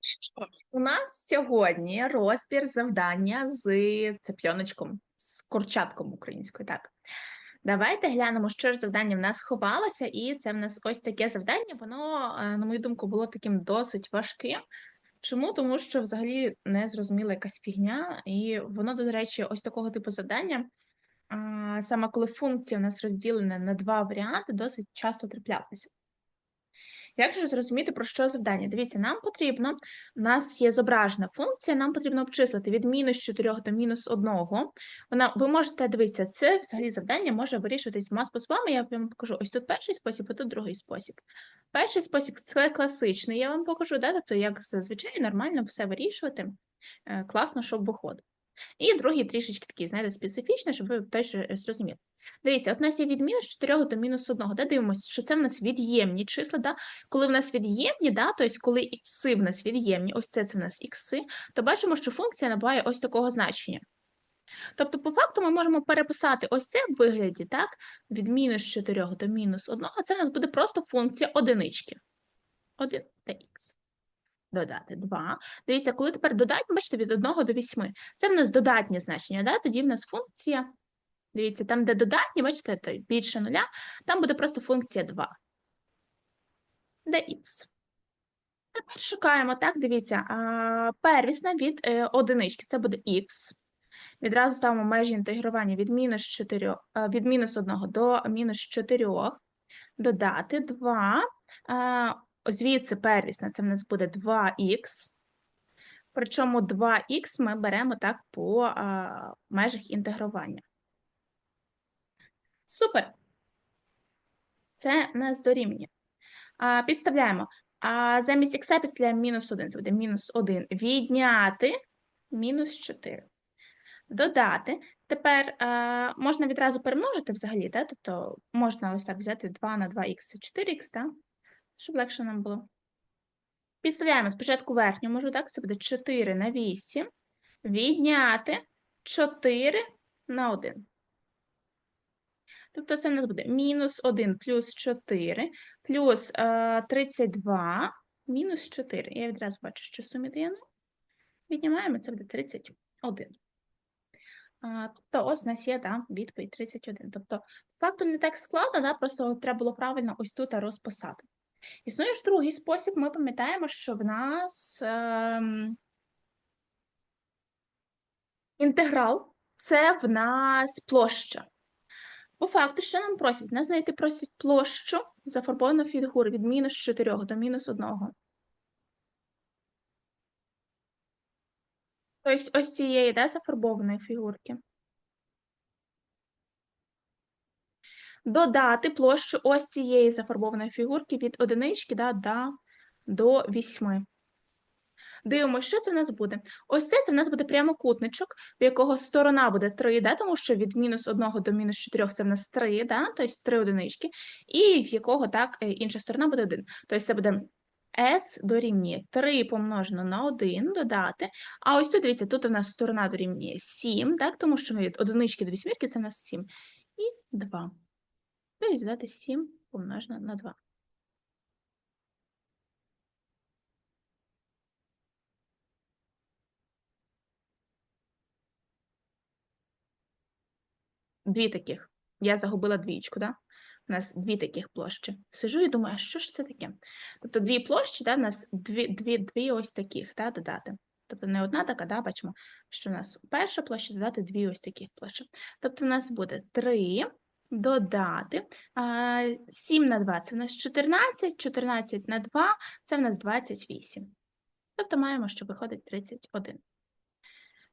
Що ж, у нас сьогодні розбір завдання з цепльоночком, з курчатком українською, так. Давайте глянемо, що ж завдання в нас ховалося, і це в нас ось таке завдання. Воно, е, на мою думку, було таким досить важким. Чому? Тому що взагалі не зрозуміла якась фігня, і воно, до речі, ось такого типу завдання, саме коли функція у нас розділена на два варіанти, досить часто траплялися. Як же зрозуміти, про що завдання? Дивіться, нам потрібно, у нас є зображена функція, нам потрібно обчислити від мінус 4 до мінус 1. Вона, ви можете дивитися, це взагалі завдання може вирішуватись двома способами. Я вам покажу ось тут перший спосіб, а тут другий спосіб. Перший спосіб це класичний, я вам покажу, да? тобто, як зазвичай нормально все вирішувати, е, класно, щоб виходило. І другий трішечки такий, знаєте, специфічний, щоб ви теж е, зрозуміли. Дивіться, от у нас є від мінус 4 до мінус 1. Да? Дивимося, що це в нас від'ємні числа. Да? Коли в нас від'ємні, да? тобто коли ікси в нас від'ємні, ось це це в нас ікси, то бачимо, що функція набуває ось такого значення. Тобто, по факту, ми можемо переписати ось це в вигляді, так, від мінус 4 до мінус 1, а це в нас буде просто функція одинички. 1 та х. Додати 2. Дивіться, коли тепер додатні, бачите, від 1 до 8. Це в нас додатнє значення, да? тоді в нас функція Дивіться, там, де додатні, бачите, то більше нуля, там буде просто функція 2. dx. Тепер шукаємо, так, дивіться, первісна від е, одинички, це буде х. Відразу ставимо межі інтегрування від мінус 4, від мінус 1 до мінус 4, додати 2. Звідси первісна, це в нас буде 2х. Причому 2х ми беремо так по межах інтегрування. Супер. Це нас дорівнює. А, Підставляємо. А замість х після мінус 1, це буде мінус 1. Відняти мінус 4. Додати. Тепер а, можна відразу перемножити взагалі, так? тобто можна ось так взяти 2 на 2х це 4х, так? щоб легше нам було. Підставляємо спочатку верхню можу, так? Це буде 4 на 8. Відняти 4 на 1. Тобто це в нас буде мінус 1 плюс 4, плюс е, 32, мінус 4. Я відразу бачу, що сумі дає 0. Віднімаємо, це буде 31. Тобто ось у нас є да, відповідь 31. Тобто, факту не так складно, да, просто треба було правильно ось тут розписати. Існує ж другий спосіб, ми пам'ятаємо, що в нас е, інтеграл це в нас площа. По факту, що нам просять? Нас знайти просять площу зафарбовану фігуру від мінус 4 до мінус 1. Тобто ось цієї да, зафарбованої фігурки. Додати площу ось цієї зафарбованої фігурки від одинички да, до 8. Дивимося, що це в нас буде. Ось це це в нас буде прямокутничок, в якого сторона буде 3, да, тому що від мінус 1 до мінус 4 це в нас 3, да, тобто 3 одинички, і в якого так е, інша сторона буде 1. Тобто це буде S дорівнює 3 помножено на 1 додати. А ось тут, дивіться, тут у нас сторона дорівнює 7, так, тому що ми від одинички до вісьмірки це в нас 7. І 2. Тобто додати 7 помножено на 2. Дві таких. Я загубила двічку, да? У нас дві таких площі. Сижу і думаю, а що ж це таке? Тобто дві площі, да, у нас дві дві, дві ось таких да, додати. Тобто не одна така, да, бачимо, що у нас перша площа додати дві ось таких площі. Тобто у нас буде 3 додати 7 на 2 це у нас 14, 14 на 2 це в нас 28. Тобто маємо, що виходить 31.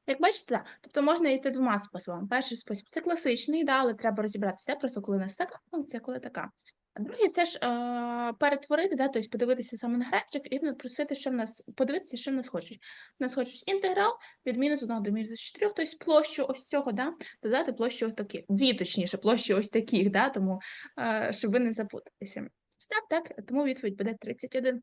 Як бачите, да. тобто можна йти двома способами. Перший спосіб це класичний, да, але треба розібратися просто коли нас така функція, коли така. А другий це ж е, перетворити, да, тобто подивитися саме на графік і просити, що в нас подивитися, що в нас хочуть. В нас хочуть інтеграл від мінус 1 до мінус 4, тобто площу ось цього, да, додати площу ось таких, дві точніше, площі ось таких, да, тому е, щоб ви не запуталися. Так, так, тому відповідь буде 31.